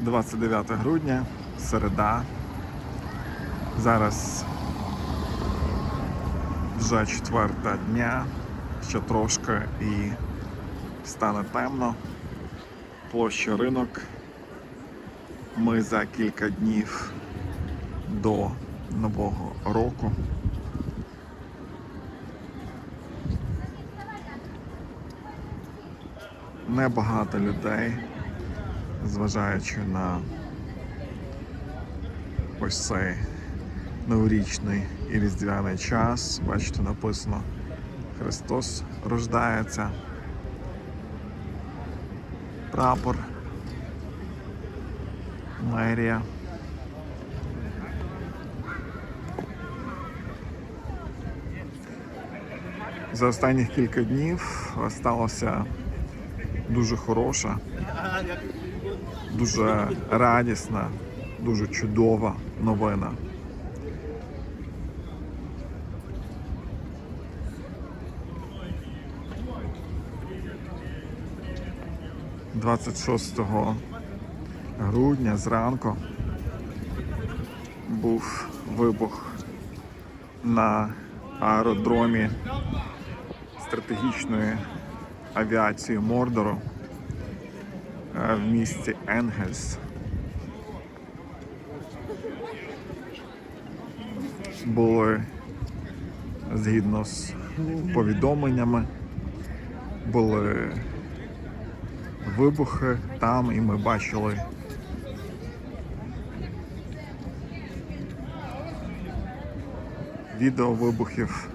29 грудня, середа. Зараз вже четверта дня, ще трошки і стане темно. Площа ринок. Ми за кілька днів до Нового року. Небагато людей, зважаючи на ось цей новорічний і різдвяний час. Бачите, написано Христос рождається. Прапор. Мерія. За останніх кілька днів сталося дуже хороша, дуже радісна, дуже чудова новина. Двадцять шостого грудня зранку був вибух на аеродромі стратегічної авіації Мордору в місті Енгельс. Були згідно з повідомленнями, були вибухи там, і ми бачили відео вибухів.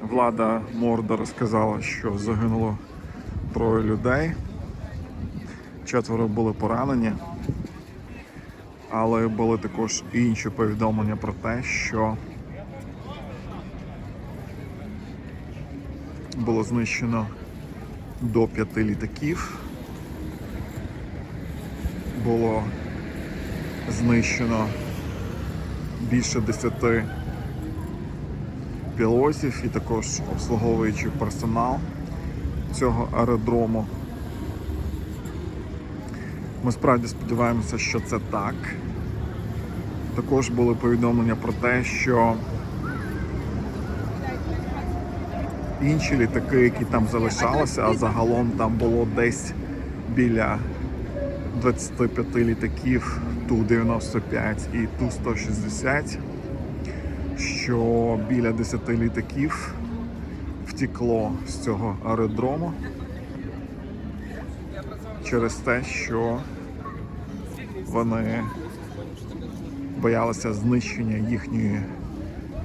Влада Мордора сказала, що загинуло троє людей, четверо були поранені, але були також інші повідомлення про те, що було знищено до п'яти літаків, було знищено більше десяти пілотів і також обслуговуючий персонал цього аеродрому. Ми справді сподіваємося, що це так. Також були повідомлення про те, що інші літаки, які там залишалися, а загалом там було десь біля 25 літаків Ту-95 і Ту-160, що біля 10 літаків втекло з цього аеродрому через те, що вони боялися знищення їхньої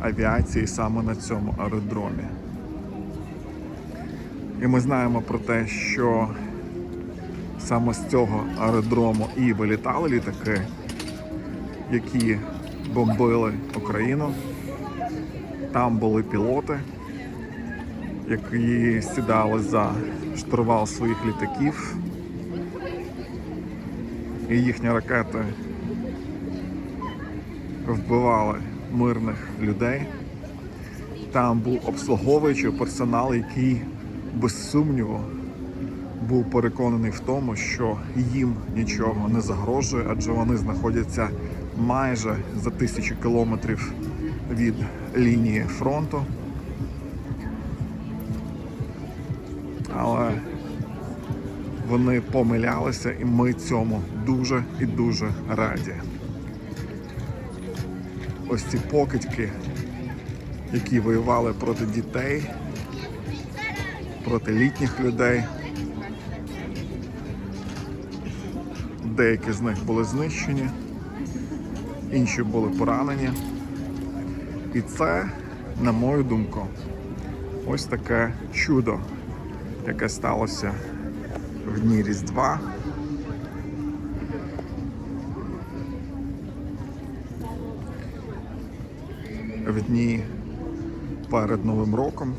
авіації саме на цьому аеродромі. І ми знаємо про те, що саме з цього аеродрому і вилітали літаки, які бомбили Україну. Там були пілоти, які сідали за штурвал своїх літаків. І їхні ракети вбивали мирних людей. Там був обслуговуючий персонал, який без сумніву був переконаний в тому, що їм нічого не загрожує, адже вони знаходяться майже за тисячу кілометрів від лінії фронту. Але вони помилялися, і ми цьому дуже і дуже раді. Ось ці покидьки, які воювали проти дітей, проти літніх людей. Деякі з них були знищені, інші були поранені. І це, на мою думку, ось таке чудо, яке сталося в дні Різдва. В дні перед Новим роком.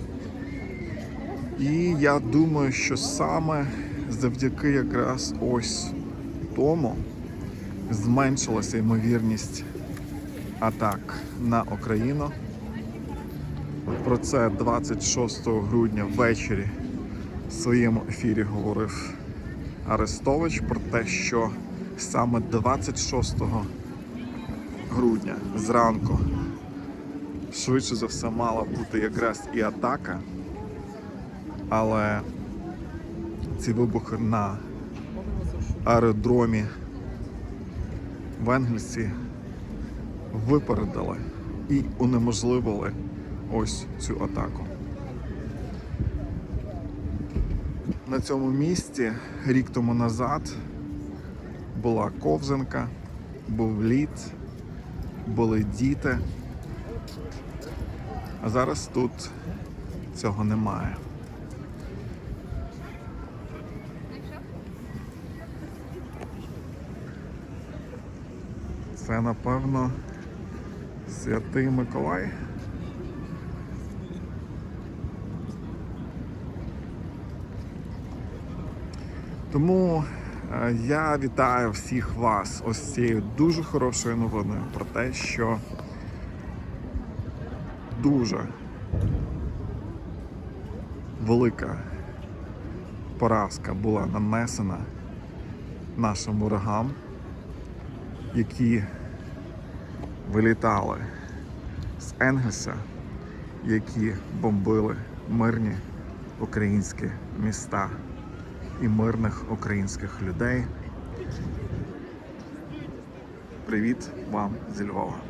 І я думаю, що саме завдяки якраз ось тому зменшилася ймовірність атак на Україну. Про це 26 грудня ввечері в своєму ефірі говорив Арестович про те, що саме 26 грудня зранку швидше за все мала бути якраз і атака, але ці вибухи на аеродромі в Енгельсі випередили і унеможливили ось цю атаку. На цьому місці рік тому назад була ковзанка, був лід, були діти. А зараз тут цього немає. Це напевно Святий Миколай. Тому е, я вітаю всіх вас ось цією дуже хорошою новиною про те, що дуже велика поразка була нанесена нашим ворогам, які вилітали з Енгельса, які бомбили мирні українські міста і мирних українських людей. Привіт вам зі Львова.